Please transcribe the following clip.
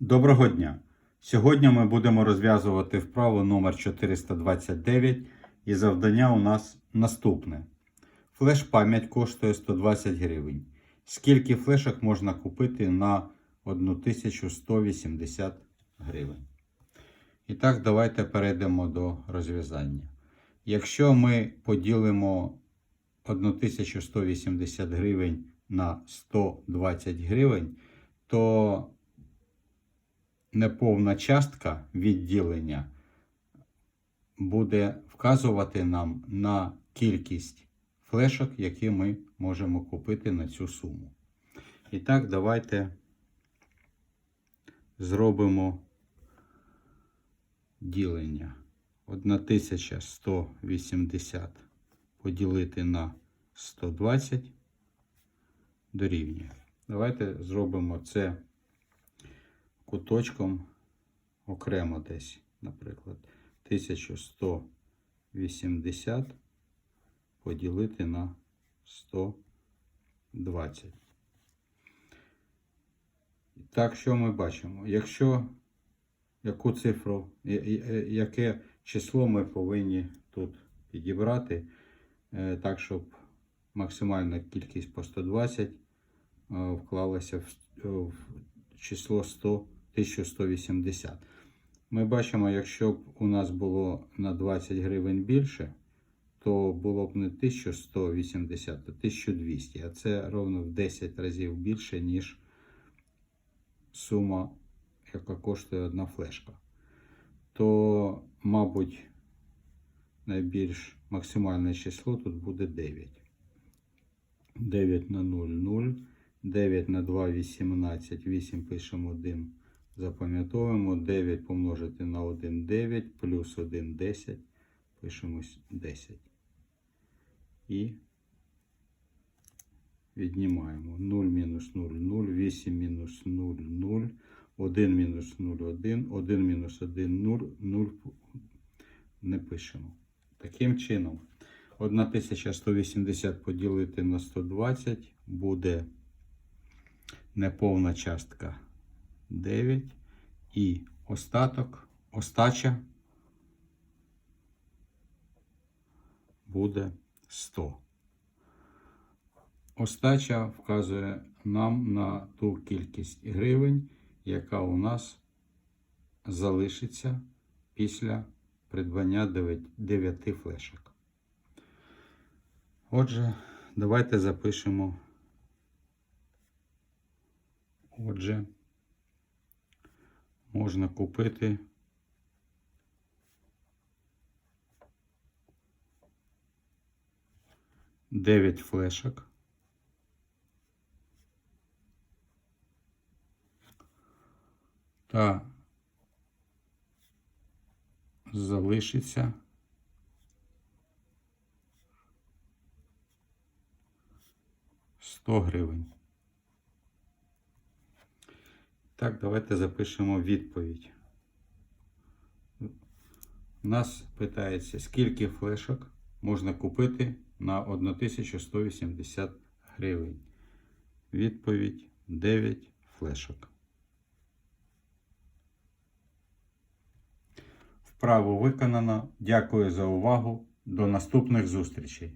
Доброго дня! Сьогодні ми будемо розв'язувати вправу номер 429 і завдання у нас наступне. Флеш-пам'ять коштує 120 гривень. Скільки флешок можна купити на 1180 гривень? І так, давайте перейдемо до розв'язання. Якщо ми поділимо 1180 гривень на 120 гривень, то неповна частка відділення буде вказувати нам на кількість флешок, які ми можемо купити на цю суму. І так, давайте зробимо ділення. 1180 поділити на 120 дорівнює. Давайте зробимо це куточком окремо десь, наприклад, 1180 поділити на 120. І так, що ми бачимо? Якщо яку цифру, яке число ми повинні тут підібрати, е, так, щоб максимальна кількість по 120 е, вклалася в число 100, 1180. Ми бачимо, якщо б у нас було на 20 гривень більше, то було б не 1180, а 1200. А це ровно в 10 разів більше, ніж сума, яка коштує одна флешка. То, мабуть, найбільш максимальне число тут буде 9. 9 на 0 0. 9 на 2 18, 8 пишемо 1, запам'ятовуємо, 9 помножити на 1 9, плюс 1 10, пишемо 10. І віднімаємо 0 мінус 0 0, 8 мінус 0 0, 1 мінус 0 1, 1 мінус 1 0, 0 не пишемо. Таким чином, 1180 поділити на 120 буде неповна частка 9 і остаток, остача буде 100. Остача вказує нам на ту кількість гривень, яка у нас залишиться після придбання 9 флешок. Отже, давайте запишемо. Отже, можна купити дев'ять флешок. Та залишиться сто гривень. Так, давайте запишемо відповідь. У нас питається, скільки флешок можна купити на 1180 гривень. Відповідь 9 флешок. Вправо виконано. Дякую за увагу. До наступних зустрічей.